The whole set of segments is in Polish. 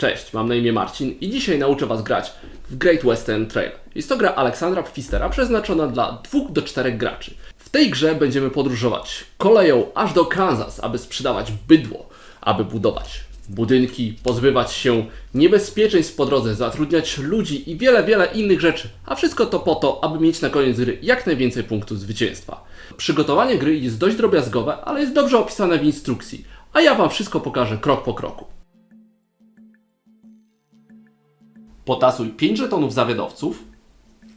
Cześć, mam na imię Marcin i dzisiaj nauczę Was grać w Great Western Trail. Jest to gra Aleksandra Pfistera przeznaczona dla 2 do 4 graczy. W tej grze będziemy podróżować koleją aż do Kansas, aby sprzedawać bydło, aby budować budynki, pozbywać się niebezpieczeństw po drodze, zatrudniać ludzi i wiele, wiele innych rzeczy. A wszystko to po to, aby mieć na koniec gry jak najwięcej punktów zwycięstwa. Przygotowanie gry jest dość drobiazgowe, ale jest dobrze opisane w instrukcji, a ja Wam wszystko pokażę krok po kroku. Potasuj 5 żetonów zawiadowców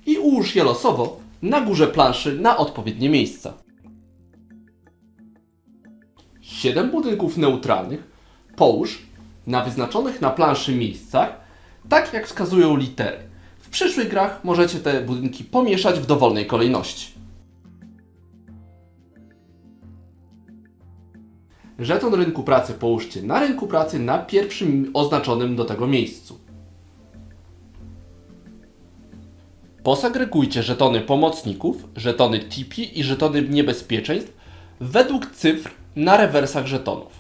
i ułóż je losowo na górze planszy na odpowiednie miejsca. 7 budynków neutralnych połóż na wyznaczonych na planszy miejscach, tak jak wskazują litery. W przyszłych grach możecie te budynki pomieszać w dowolnej kolejności. Żeton rynku pracy połóżcie na rynku pracy na pierwszym oznaczonym do tego miejscu. Posegregujcie żetony pomocników, żetony tipi i żetony niebezpieczeństw według cyfr na rewersach żetonów.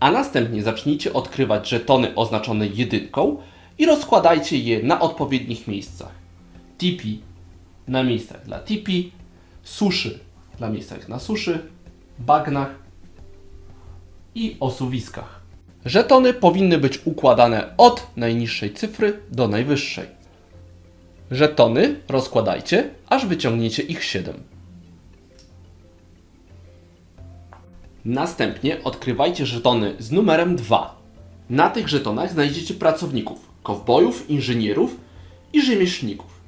A następnie zacznijcie odkrywać żetony oznaczone jedynką i rozkładajcie je na odpowiednich miejscach. Tipi na miejscach dla tipi, suszy na miejscach na suszy, bagnach i osuwiskach. Żetony powinny być układane od najniższej cyfry do najwyższej. Żetony rozkładajcie, aż wyciągniecie ich 7. Następnie odkrywajcie żetony z numerem 2. Na tych żetonach znajdziecie pracowników, kowbojów, inżynierów i rzemieślników.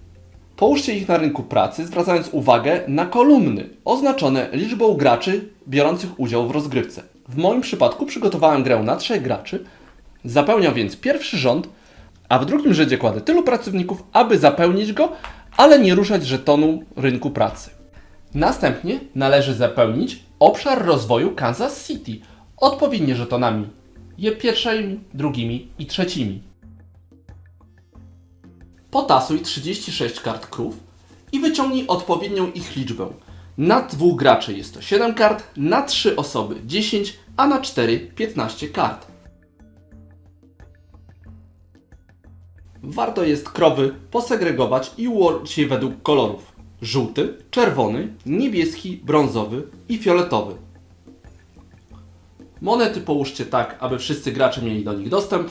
Połóżcie ich na rynku pracy, zwracając uwagę na kolumny oznaczone liczbą graczy biorących udział w rozgrywce. W moim przypadku przygotowałem grę na trzech graczy, zapełniam więc pierwszy rząd, a w drugim rzędzie kładę tylu pracowników, aby zapełnić go, ale nie ruszać żetonu rynku pracy. Następnie należy zapełnić obszar rozwoju Kansas City odpowiednio żetonami je pierwszymi, drugimi i trzecimi. Potasuj 36 kart krów i wyciągnij odpowiednią ich liczbę. Na dwóch graczy jest to 7 kart, na 3 osoby 10, a na 4 15 kart. Warto jest krowy posegregować i ułożyć je według kolorów: żółty, czerwony, niebieski, brązowy i fioletowy. Monety połóżcie tak, aby wszyscy gracze mieli do nich dostęp.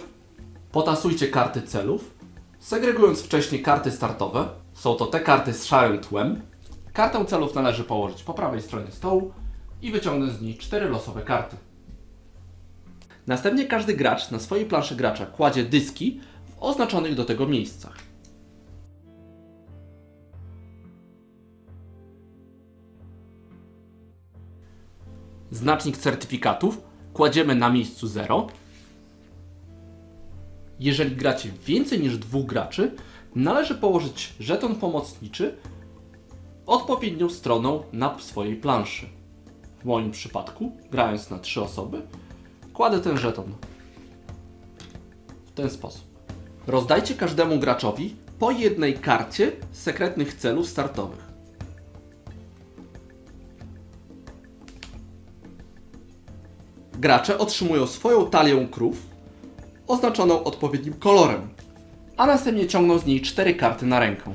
Potasujcie karty celów, segregując wcześniej karty startowe. Są to te karty z szarym tłem. Kartę celów należy położyć po prawej stronie stołu i wyciągnąć z niej cztery losowe karty. Następnie każdy gracz na swojej planszy gracza kładzie dyski oznaczonych do tego miejscach. Znacznik certyfikatów kładziemy na miejscu 0. Jeżeli gracie więcej niż dwóch graczy, należy położyć żeton pomocniczy odpowiednią stroną na swojej planszy. W moim przypadku, grając na trzy osoby, kładę ten żeton w ten sposób. Rozdajcie każdemu graczowi po jednej karcie sekretnych celów startowych. Gracze otrzymują swoją talię krów oznaczoną odpowiednim kolorem, a następnie ciągną z niej cztery karty na rękę.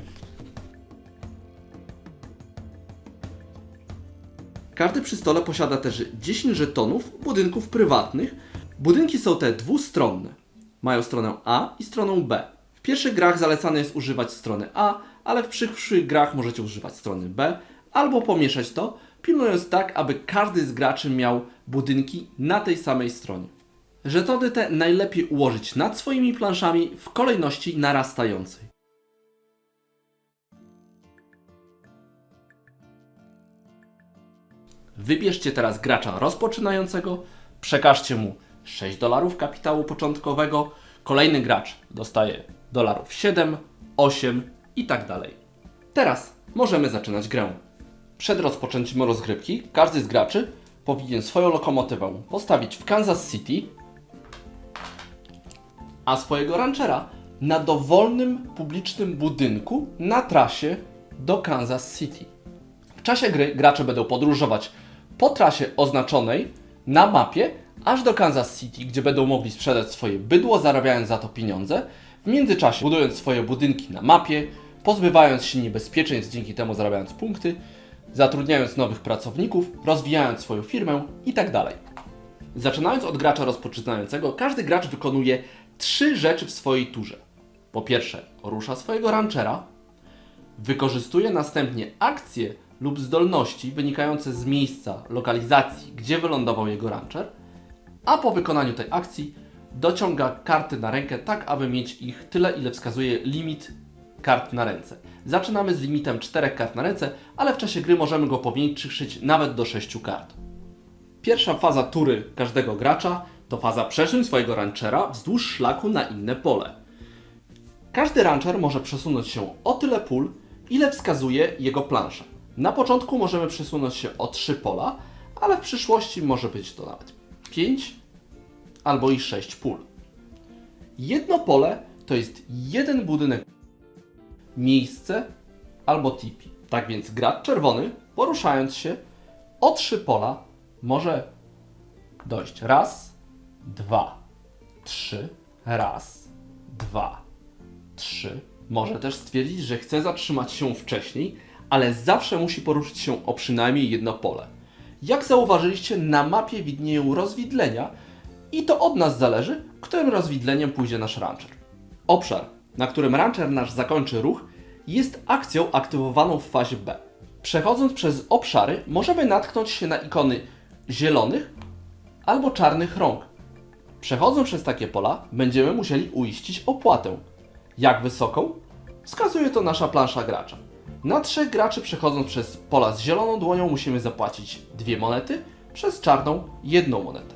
Każdy przy stole posiada też 10 żetonów budynków prywatnych. Budynki są te dwustronne. Mają stronę A i stronę B. W pierwszych grach zalecane jest używać strony A, ale w przyszłych grach możecie używać strony B albo pomieszać to, pilnując tak, aby każdy z graczy miał budynki na tej samej stronie. Żetony te najlepiej ułożyć nad swoimi planszami w kolejności narastającej. Wybierzcie teraz gracza rozpoczynającego, przekażcie mu 6 dolarów kapitału początkowego, kolejny gracz dostaje dolarów 7, 8 i tak dalej. Teraz możemy zaczynać grę. Przed rozpoczęciem rozgrywki każdy z graczy powinien swoją lokomotywę postawić w Kansas City, a swojego ranchera na dowolnym publicznym budynku na trasie do Kansas City. W czasie gry gracze będą podróżować po trasie oznaczonej na mapie, aż do Kansas City, gdzie będą mogli sprzedać swoje bydło, zarabiając za to pieniądze, w międzyczasie budując swoje budynki na mapie, pozbywając się niebezpieczeństw, dzięki temu zarabiając punkty, zatrudniając nowych pracowników, rozwijając swoją firmę itd. Zaczynając od gracza rozpoczynającego, każdy gracz wykonuje trzy rzeczy w swojej turze. Po pierwsze, rusza swojego ranchera, wykorzystuje następnie akcje lub zdolności wynikające z miejsca, lokalizacji, gdzie wylądował jego rancher, a po wykonaniu tej akcji dociąga karty na rękę tak, aby mieć ich tyle, ile wskazuje limit kart na ręce. Zaczynamy z limitem 4 kart na ręce, ale w czasie gry możemy go powiększyć nawet do 6 kart. Pierwsza faza tury każdego gracza to faza przesuń swojego ranchera wzdłuż szlaku na inne pole. Każdy rancher może przesunąć się o tyle pól, ile wskazuje jego plansza. Na początku możemy przesunąć się o 3 pola, ale w przyszłości może być to nawet 5 albo i 6 pól. Jedno pole to jest jeden budynek, miejsce albo tipi. Tak więc gracz czerwony, poruszając się o 3 pola, może dojść raz, dwa, trzy, raz, dwa, trzy. Może też stwierdzić, że chce zatrzymać się wcześniej, ale zawsze musi poruszyć się o przynajmniej jedno pole. Jak zauważyliście, na mapie widnieją rozwidlenia i to od nas zależy, którym rozwidleniem pójdzie nasz rancher. Obszar, na którym rancher nasz zakończy ruch, jest akcją aktywowaną w fazie B. Przechodząc przez obszary, możemy natknąć się na ikony zielonych albo czarnych rąk. Przechodząc przez takie pola, będziemy musieli uiścić opłatę. Jak wysoką? Wskazuje to nasza plansza gracza. Na trzech graczy przechodząc przez pola z zieloną dłonią musimy zapłacić dwie monety, przez czarną jedną monetę.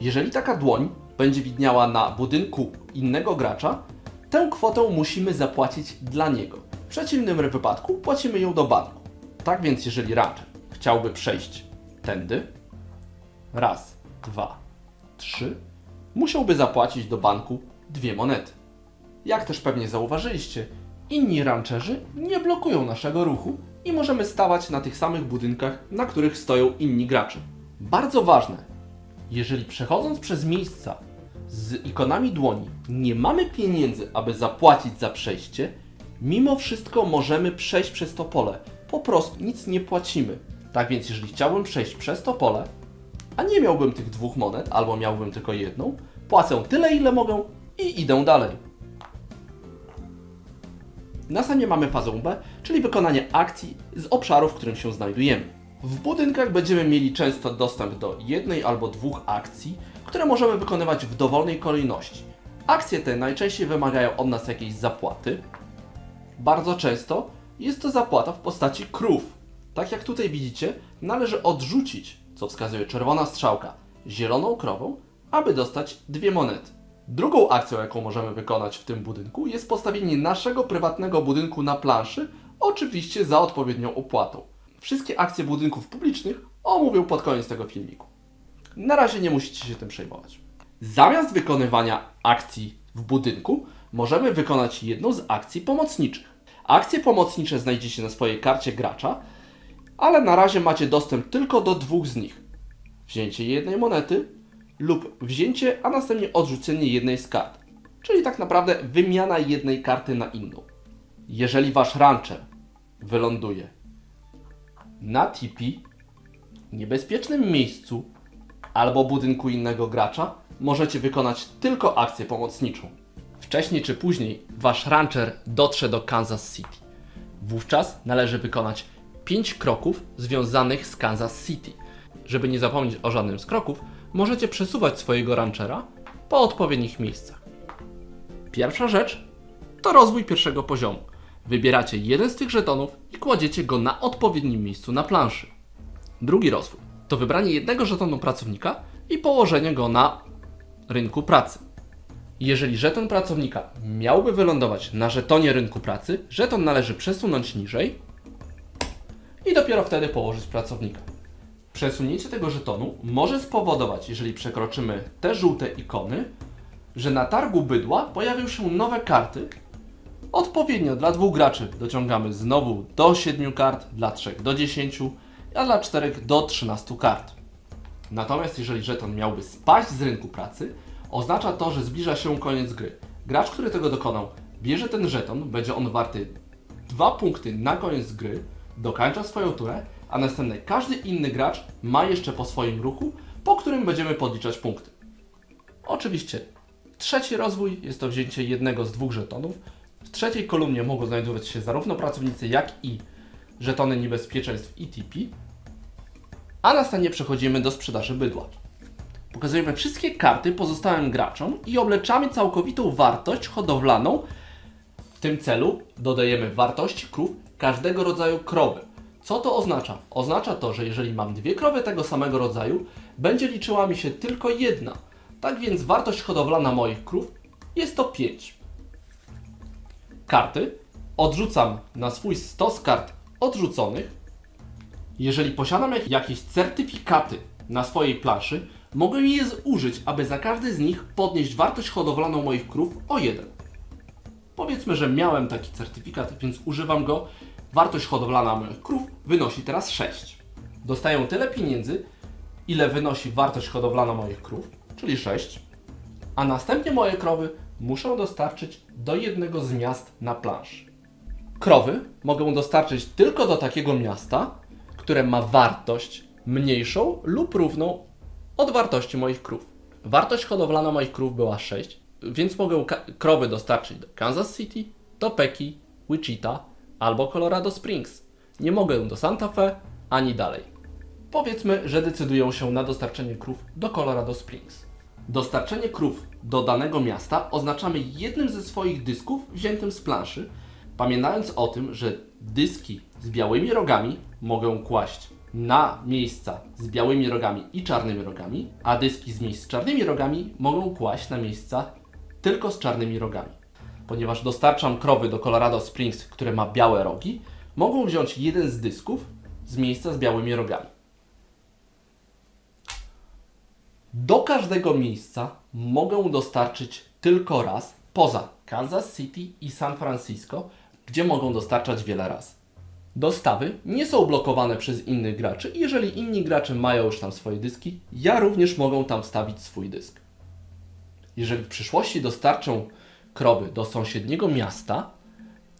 Jeżeli taka dłoń będzie widniała na budynku innego gracza, tę kwotę musimy zapłacić dla niego. W przeciwnym wypadku płacimy ją do banku. Tak więc jeżeli rancher chciałby przejść tędy, raz, dwa, trzy, musiałby zapłacić do banku dwie monety. Jak też pewnie zauważyliście, inni rancherzy nie blokują naszego ruchu i możemy stawać na tych samych budynkach, na których stoją inni gracze. Bardzo ważne, jeżeli przechodząc przez miejsca z ikonami dłoni nie mamy pieniędzy, aby zapłacić za przejście, mimo wszystko możemy przejść przez to pole. Po prostu nic nie płacimy. Tak więc jeżeli chciałbym przejść przez to pole, a nie miałbym tych dwóch monet, albo miałbym tylko jedną, płacę tyle ile mogę i idę dalej. Następnie mamy fazę B, czyli wykonanie akcji z obszaru, w którym się znajdujemy. W budynkach będziemy mieli często dostęp do jednej albo dwóch akcji, które możemy wykonywać w dowolnej kolejności. Akcje te najczęściej wymagają od nas jakiejś zapłaty. Bardzo często jest to zapłata w postaci krów. Tak jak tutaj widzicie, należy odrzucić, co wskazuje czerwona strzałka, zieloną krową, aby dostać dwie monety. Drugą akcją, jaką możemy wykonać w tym budynku, jest postawienie naszego prywatnego budynku na planszy, oczywiście za odpowiednią opłatą. Wszystkie akcje budynków publicznych omówię pod koniec tego filmiku. Na razie nie musicie się tym przejmować. Zamiast wykonywania akcji w budynku, możemy wykonać jedną z akcji pomocniczych. Akcje pomocnicze znajdziecie na swojej karcie gracza, ale na razie macie dostęp tylko do dwóch z nich. Wzięcie jednej monety lub wzięcie, a następnie odrzucenie jednej z kart. Czyli tak naprawdę wymiana jednej karty na inną. Jeżeli wasz rancher wyląduje na tipi, niebezpiecznym miejscu albo budynku innego gracza, możecie wykonać tylko akcję pomocniczą. Wcześniej czy później wasz rancher dotrze do Kansas City. Wówczas należy wykonać 5 kroków związanych z Kansas City. Żeby nie zapomnieć o żadnym z kroków, możecie przesuwać swojego ranchera po odpowiednich miejscach. Pierwsza rzecz to rozwój pierwszego poziomu. Wybieracie jeden z tych żetonów i kładziecie go na odpowiednim miejscu na planszy. Drugi rozwój to wybranie jednego żetonu pracownika i położenie go na rynku pracy. Jeżeli żeton pracownika miałby wylądować na żetonie rynku pracy, żeton należy przesunąć niżej i dopiero wtedy położyć pracownika. Przesunięcie tego żetonu może spowodować, jeżeli przekroczymy te żółte ikony, że na targu bydła pojawią się nowe karty. Odpowiednio dla dwóch graczy dociągamy znowu do 7 kart, dla trzech do 10, a dla czterech do 13 kart. Natomiast jeżeli żeton miałby spaść z rynku pracy, oznacza to, że zbliża się koniec gry. Gracz, który tego dokonał, bierze ten żeton, będzie on warty dwa punkty na koniec gry, dokończa swoją turę, a następnie każdy inny gracz ma jeszcze po swoim ruchu, po którym będziemy podliczać punkty. Oczywiście trzeci rozwój jest to wzięcie jednego z dwóch żetonów. W trzeciej kolumnie mogą znajdować się zarówno pracownicy, jak i żetony niebezpieczeństw ETP, a następnie przechodzimy do sprzedaży bydła. Pokazujemy wszystkie karty pozostałym graczom i obleczamy całkowitą wartość hodowlaną. W tym celu dodajemy wartości krów każdego rodzaju krowy. Co to oznacza? Oznacza to, że jeżeli mam dwie krowy tego samego rodzaju, będzie liczyła mi się tylko jedna. Tak więc wartość hodowlana moich krów jest to 5. Karty odrzucam na swój stos kart odrzuconych. Jeżeli posiadam jak- jakieś certyfikaty na swojej planszy, mogę je zużyć, aby za każdy z nich podnieść wartość hodowlaną moich krów o 1. Powiedzmy, że miałem taki certyfikat, więc używam go. Wartość hodowlana moich krów wynosi teraz 6. Dostaję tyle pieniędzy, ile wynosi wartość hodowlana moich krów, czyli 6. A następnie moje krowy muszą dostarczyć do jednego z miast na planszy. Krowy mogę dostarczyć tylko do takiego miasta, które ma wartość mniejszą lub równą od wartości moich krów. Wartość hodowlana moich krów była 6, więc mogę krowy dostarczyć do Kansas City, Topeki, Wichita albo Colorado Springs. Nie mogę do Santa Fe ani dalej. Powiedzmy, że decydują się na dostarczenie krów do Colorado Springs. Dostarczenie krów do danego miasta oznaczamy jednym ze swoich dysków wziętym z planszy, pamiętając o tym, że dyski z białymi rogami mogę kłaść na miejsca z białymi rogami i czarnymi rogami, a dyski z miejsc z czarnymi rogami mogą kłaść na miejsca tylko z czarnymi rogami. Ponieważ dostarczam krowy do Colorado Springs, które ma białe rogi, mogą wziąć jeden z dysków z miejsca z białymi rogami. Do każdego miejsca mogę dostarczyć tylko raz, poza Kansas City i San Francisco, gdzie mogą dostarczać wiele razy. Dostawy nie są blokowane przez innych graczy jeżeli inni gracze mają już tam swoje dyski, ja również mogę tam wstawić swój dysk. Jeżeli w przyszłości dostarczą krowy do sąsiedniego miasta,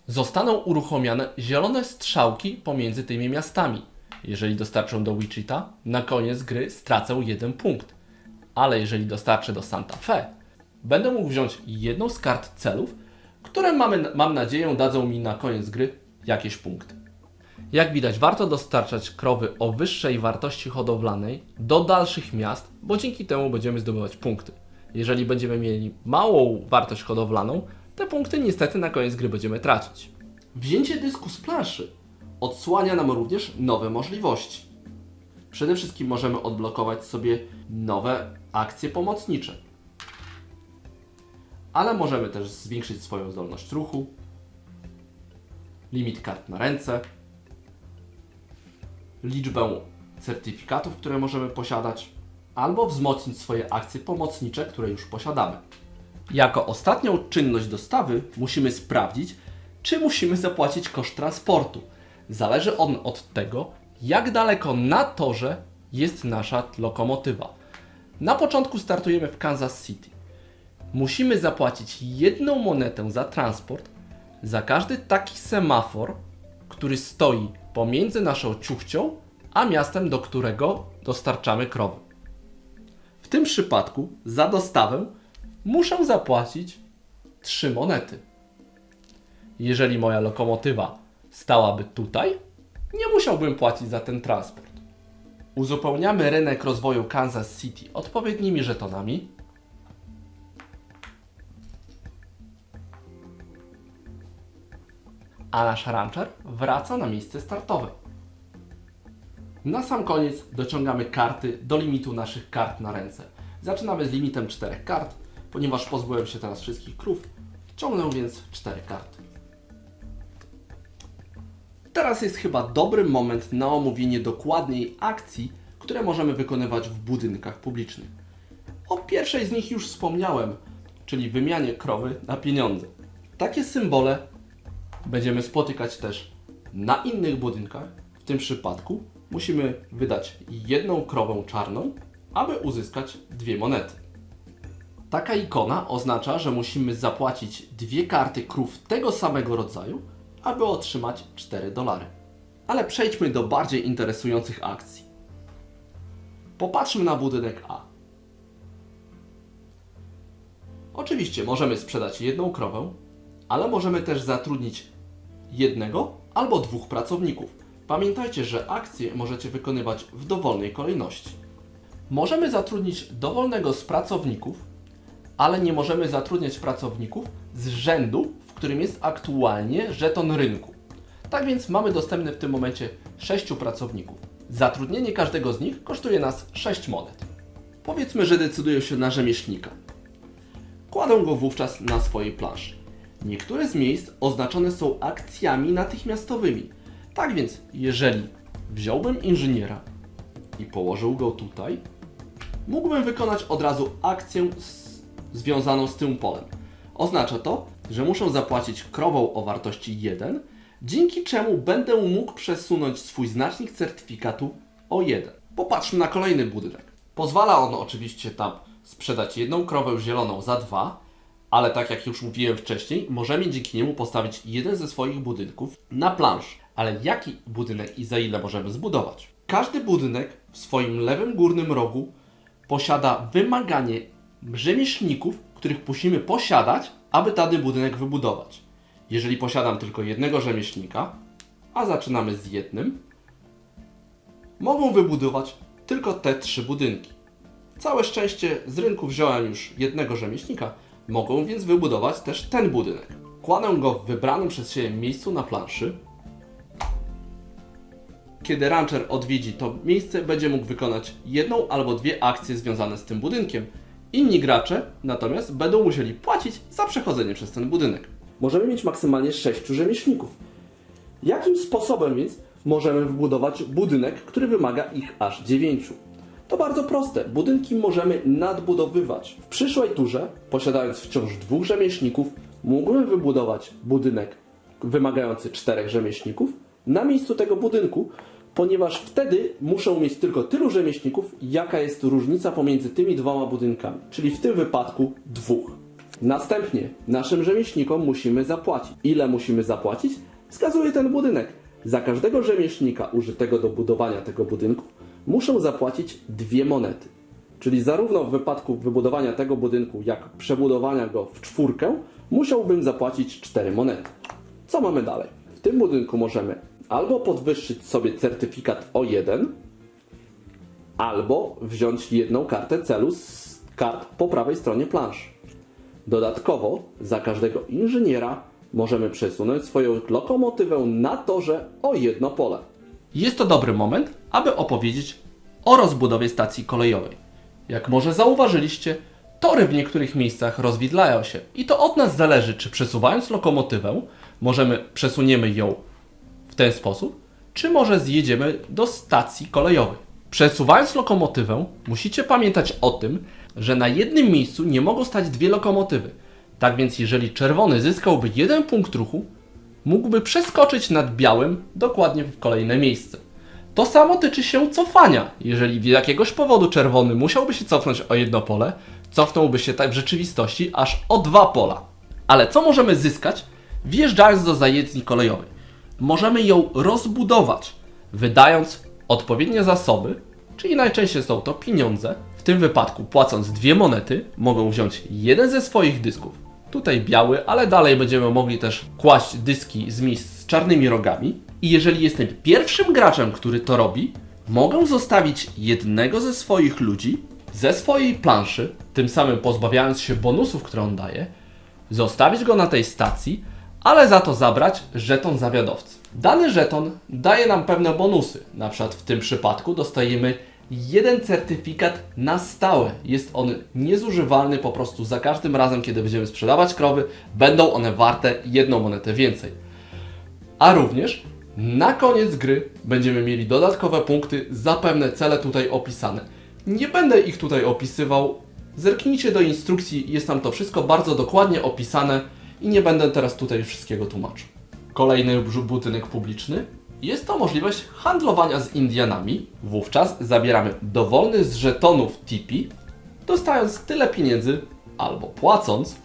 zostaną uruchomione zielone strzałki pomiędzy tymi miastami. Jeżeli dostarczą do Wichita, na koniec gry stracę jeden punkt. Ale jeżeli dostarczę do Santa Fe, będę mógł wziąć jedną z kart celów, które mamy, mam nadzieję dadzą mi na koniec gry jakieś punkty. Jak widać, warto dostarczać krowy o wyższej wartości hodowlanej do dalszych miast, bo dzięki temu będziemy zdobywać punkty. Jeżeli będziemy mieli małą wartość hodowlaną, te punkty niestety na koniec gry będziemy tracić. Wzięcie dysku z planszy odsłania nam również nowe możliwości. Przede wszystkim możemy odblokować sobie nowe akcje pomocnicze. Ale możemy też zwiększyć swoją zdolność ruchu, limit kart na ręce, liczbę certyfikatów, które możemy posiadać, albo wzmocnić swoje akcje pomocnicze, które już posiadamy. Jako ostatnią czynność dostawy musimy sprawdzić, czy musimy zapłacić koszt transportu. Zależy on od tego, jak daleko na torze jest nasza lokomotywa. Na początku startujemy w Kansas City. Musimy zapłacić jedną monetę za transport za każdy taki semafor, który stoi pomiędzy naszą ciuchcią a miastem, do którego dostarczamy krowy. W tym przypadku za dostawę muszę zapłacić 3 monety. Jeżeli moja lokomotywa stałaby tutaj, nie musiałbym płacić za ten transport. Uzupełniamy rynek rozwoju Kansas City odpowiednimi żetonami. A nasz rancher wraca na miejsce startowe. Na sam koniec dociągamy karty do limitu naszych kart na ręce. Zaczynamy z limitem 4 kart, ponieważ pozbyłem się teraz wszystkich krów, ciągnę więc 4 karty. Teraz jest chyba dobry moment na omówienie dokładniej akcji, które możemy wykonywać w budynkach publicznych. O pierwszej z nich już wspomniałem, czyli wymianie krowy na pieniądze. Takie symbole będziemy spotykać też na innych budynkach. W tym przypadku musimy wydać jedną krowę czarną aby uzyskać dwie monety. Taka ikona oznacza, że musimy zapłacić dwie karty krów tego samego rodzaju, aby otrzymać 4 dolary. Ale przejdźmy do bardziej interesujących akcji. Popatrzmy na budynek A. Oczywiście możemy sprzedać jedną krowę, ale możemy też zatrudnić jednego albo dwóch pracowników. Pamiętajcie, że akcje możecie wykonywać w dowolnej kolejności. Możemy zatrudnić dowolnego z pracowników, ale nie możemy zatrudniać pracowników z rzędu, w którym jest aktualnie żeton rynku. Tak więc mamy dostępny w tym momencie 6 pracowników. Zatrudnienie każdego z nich kosztuje nas 6 monet. Powiedzmy, że decyduję się na rzemieślnika. Kładę go wówczas na swojej planszy. Niektóre z miejsc oznaczone są akcjami natychmiastowymi. Tak więc, jeżeli wziąłbym inżyniera i położył go tutaj, mógłbym wykonać od razu akcję z, związaną z tym polem. Oznacza to, że muszę zapłacić krową o wartości 1, dzięki czemu będę mógł przesunąć swój znacznik certyfikatu o 1. Popatrzmy na kolejny budynek. Pozwala on oczywiście tam sprzedać jedną krowę zieloną za 2, ale tak jak już mówiłem wcześniej, możemy dzięki niemu postawić jeden ze swoich budynków na plansz. Ale jaki budynek i za ile możemy zbudować? Każdy budynek w swoim lewym górnym rogu posiada wymaganie rzemieślników, których musimy posiadać, aby dany budynek wybudować. Jeżeli posiadam tylko jednego rzemieślnika, a zaczynamy z jednym, mogą wybudować tylko te trzy budynki. Całe szczęście z rynku wziąłem już jednego rzemieślnika, mogą więc wybudować też ten budynek. Kładę go w wybranym przez siebie miejscu na planszy. Kiedy rancher odwiedzi to miejsce, będzie mógł wykonać jedną albo dwie akcje związane z tym budynkiem. Inni gracze natomiast będą musieli płacić za przechodzenie przez ten budynek. Możemy mieć maksymalnie 6 rzemieślników. Jakim sposobem więc możemy wybudować budynek, który wymaga ich aż 9? To bardzo proste. Budynki możemy nadbudowywać. W przyszłej turze, posiadając wciąż dwóch rzemieślników, mógłbym wybudować budynek wymagający czterech rzemieślników na miejscu tego budynku, ponieważ wtedy muszę mieć tylko tylu rzemieślników, jaka jest różnica pomiędzy tymi dwoma budynkami, czyli w tym wypadku dwóch. Następnie naszym rzemieślnikom musimy zapłacić. Ile musimy zapłacić? Wskazuje ten budynek. Za każdego rzemieślnika użytego do budowania tego budynku muszę zapłacić dwie monety. Czyli zarówno w wypadku wybudowania tego budynku, jak przebudowania go w czwórkę, musiałbym zapłacić cztery monety. Co mamy dalej? W tym budynku możemy albo podwyższyć sobie certyfikat o jeden, albo wziąć jedną kartę celu z kart po prawej stronie planszy. Dodatkowo za każdego inżyniera możemy przesunąć swoją lokomotywę na torze o jedno pole. Jest to dobry moment, aby opowiedzieć o rozbudowie stacji kolejowej. Jak może zauważyliście, tory w niektórych miejscach rozwidlają się i to od nas zależy, czy przesuwając lokomotywę, możemy przesuniemy ją ten sposób, czy może zjedziemy do stacji kolejowej. Przesuwając lokomotywę, musicie pamiętać o tym, że na jednym miejscu nie mogą stać dwie lokomotywy. Tak więc, jeżeli czerwony zyskałby jeden punkt ruchu, mógłby przeskoczyć nad białym dokładnie w kolejne miejsce. To samo tyczy się cofania. Jeżeli z jakiegoś powodu czerwony musiałby się cofnąć o jedno pole, cofnąłby się tak w rzeczywistości aż o dwa pola. Ale co możemy zyskać, wjeżdżając do zajezdni kolejowej? Możemy ją rozbudować, wydając odpowiednie zasoby, czyli najczęściej są to pieniądze. W tym wypadku, płacąc dwie monety, mogą wziąć jeden ze swoich dysków. Tutaj biały, ale dalej będziemy mogli też kłaść dyski z miejsc z czarnymi rogami. I jeżeli jestem pierwszym graczem, który to robi, mogę zostawić jednego ze swoich ludzi ze swojej planszy, tym samym pozbawiając się bonusów, które on daje, zostawić go na tej stacji, ale za to zabrać żeton zawiadowcy. Dany żeton daje nam pewne bonusy. Na przykład w tym przypadku dostajemy jeden certyfikat na stałe. Jest on niezużywalny po prostu za każdym razem, kiedy będziemy sprzedawać krowy, będą one warte jedną monetę więcej. A również na koniec gry będziemy mieli dodatkowe punkty za pewne cele tutaj opisane. Nie będę ich tutaj opisywał. Zerknijcie do instrukcji, jest tam to wszystko bardzo dokładnie opisane i nie będę teraz tutaj wszystkiego tłumaczył. Kolejny budynek publiczny. Jest to możliwość handlowania z Indianami. Wówczas zabieramy dowolny z żetonów Tipi, dostając tyle pieniędzy albo płacąc,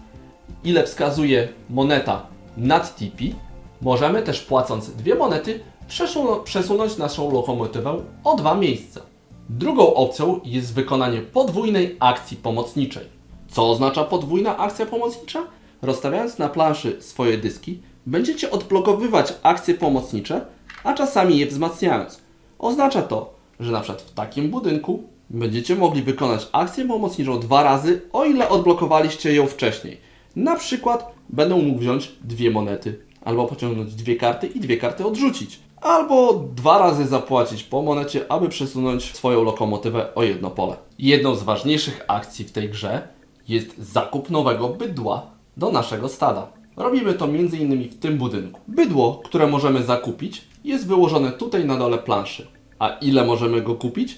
ile wskazuje moneta nad Tipi. Możemy też płacąc dwie monety przesu- przesunąć naszą lokomotywę o dwa miejsca. Drugą opcją jest wykonanie podwójnej akcji pomocniczej. Co oznacza podwójna akcja pomocnicza? Rozstawiając na planszy swoje dyski, będziecie odblokowywać akcje pomocnicze, a czasami je wzmacniając. Oznacza to, że na przykład w takim budynku będziecie mogli wykonać akcję pomocniczą dwa razy, o ile odblokowaliście ją wcześniej. Na przykład będę mógł wziąć dwie monety, albo pociągnąć dwie karty i dwie karty odrzucić. Albo dwa razy zapłacić po monecie, aby przesunąć swoją lokomotywę o jedno pole. Jedną z ważniejszych akcji w tej grze jest zakup nowego bydła do naszego stada. Robimy to m.in. w tym budynku. Bydło, które możemy zakupić, jest wyłożone tutaj na dole planszy. A ile możemy go kupić?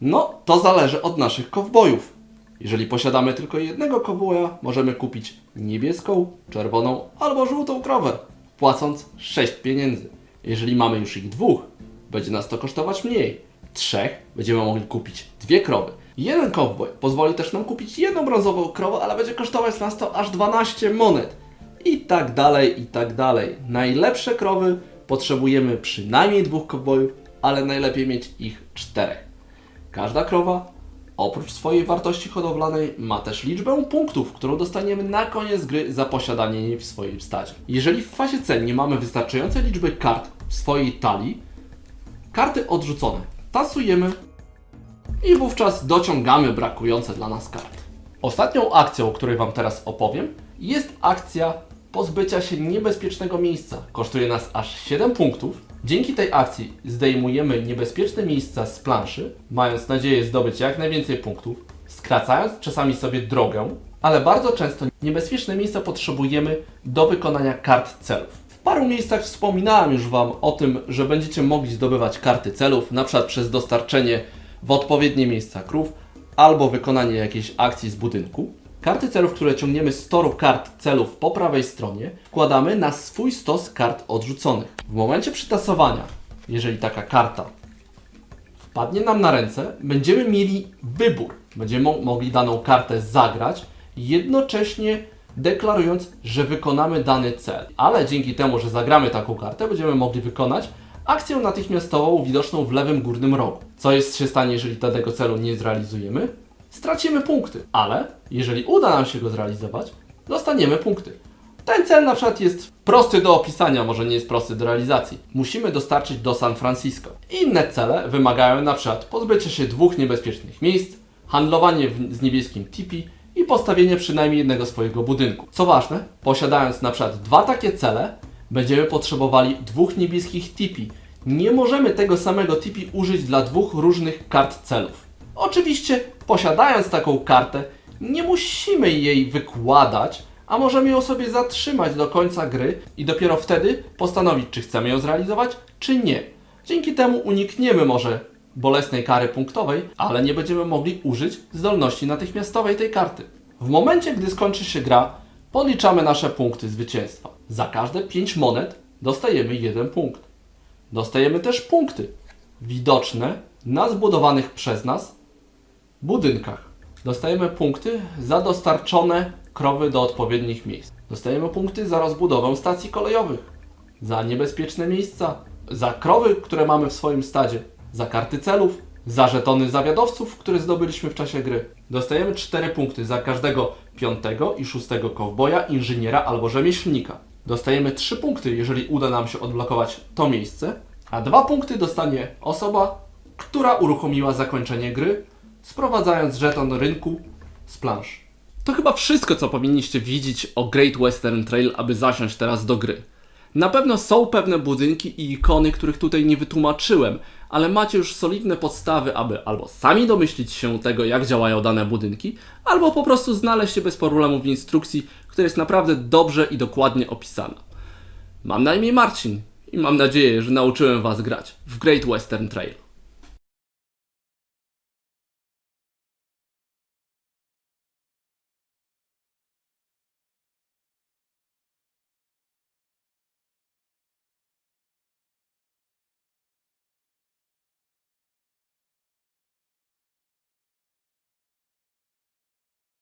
No, to zależy od naszych kowbojów. Jeżeli posiadamy tylko jednego kowboja, możemy kupić niebieską, czerwoną albo żółtą krowę, płacąc 6 pieniędzy. Jeżeli mamy już ich dwóch, będzie nas to kosztować mniej. Trzech będziemy mogli kupić dwie krowy. Jeden kowboj pozwoli też nam kupić jedną brązową krowę, ale będzie kosztować nas to aż 12 monet. I tak dalej, i tak dalej. Najlepsze krowy potrzebujemy przynajmniej dwóch kowbojów, ale najlepiej mieć ich czterech. Każda krowa, oprócz swojej wartości hodowlanej, ma też liczbę punktów, którą dostaniemy na koniec gry za posiadanie jej w swoim stadzie. Jeżeli w fazie C nie mamy wystarczającej liczby kart w swojej talii, karty odrzucone tasujemy i wówczas dociągamy brakujące dla nas karty. Ostatnią akcją, o której Wam teraz opowiem, jest akcja pozbycia się niebezpiecznego miejsca. Kosztuje nas aż 7 punktów. Dzięki tej akcji zdejmujemy niebezpieczne miejsca z planszy, mając nadzieję zdobyć jak najwięcej punktów, skracając czasami sobie drogę, ale bardzo często niebezpieczne miejsca potrzebujemy do wykonania kart celów. W paru miejscach wspominałem już Wam o tym, że będziecie mogli zdobywać karty celów, na przykład przez dostarczenie w odpowiednie miejsca krów albo wykonanie jakiejś akcji z budynku. Karty celów, które ciągniemy z toru kart celów po prawej stronie, wkładamy na swój stos kart odrzuconych. W momencie przytasowania, jeżeli taka karta wpadnie nam na ręce, będziemy mieli wybór. Będziemy mo- mogli daną kartę zagrać, jednocześnie deklarując, że wykonamy dany cel. Ale dzięki temu, że zagramy taką kartę, będziemy mogli wykonać akcję natychmiastową widoczną w lewym górnym rogu. Co jest się stanie, jeżeli danego celu nie zrealizujemy? Stracimy punkty, ale jeżeli uda nam się go zrealizować, dostaniemy punkty. Ten cel na przykład jest prosty do opisania, może nie jest prosty do realizacji. Musimy dostarczyć do San Francisco. Inne cele wymagają na przykład pozbycia się dwóch niebezpiecznych miejsc, handlowanie w, z niebieskim tipi i postawienie przynajmniej jednego swojego budynku. Co ważne, posiadając na przykład dwa takie cele, będziemy potrzebowali dwóch niebieskich tipi. Nie możemy tego samego tipi użyć dla dwóch różnych kart celów. Oczywiście, posiadając taką kartę, nie musimy jej wykładać, a możemy ją sobie zatrzymać do końca gry i dopiero wtedy postanowić, czy chcemy ją zrealizować, czy nie. Dzięki temu unikniemy może bolesnej kary punktowej, ale nie będziemy mogli użyć zdolności natychmiastowej tej karty. W momencie, gdy skończy się gra, podliczamy nasze punkty zwycięstwa. Za każde 5 monet dostajemy 1 punkt. Dostajemy też punkty widoczne na zbudowanych przez nas budynkach. Dostajemy punkty za dostarczone krowy do odpowiednich miejsc. Dostajemy punkty za rozbudowę stacji kolejowych, za niebezpieczne miejsca, za krowy, które mamy w swoim stadzie, za karty celów, za żetony zawiadowców, które zdobyliśmy w czasie gry. Dostajemy 4 punkty za każdego piątego i szóstego kowboja, inżyniera albo rzemieślnika. Dostajemy 3 punkty, jeżeli uda nam się odblokować to miejsce, a 2 punkty dostanie osoba, która uruchomiła zakończenie gry, sprowadzając żeton rynku z plansz. To chyba wszystko, co powinniście wiedzieć o Great Western Trail, aby zasiąść teraz do gry. Na pewno są pewne budynki i ikony, których tutaj nie wytłumaczyłem, ale macie już solidne podstawy, aby albo sami domyślić się tego, jak działają dane budynki, albo po prostu znaleźć się bez problemu w instrukcji, która jest naprawdę dobrze i dokładnie opisana. Mam na imię Marcin i mam nadzieję, że nauczyłem Was grać w Great Western Trail.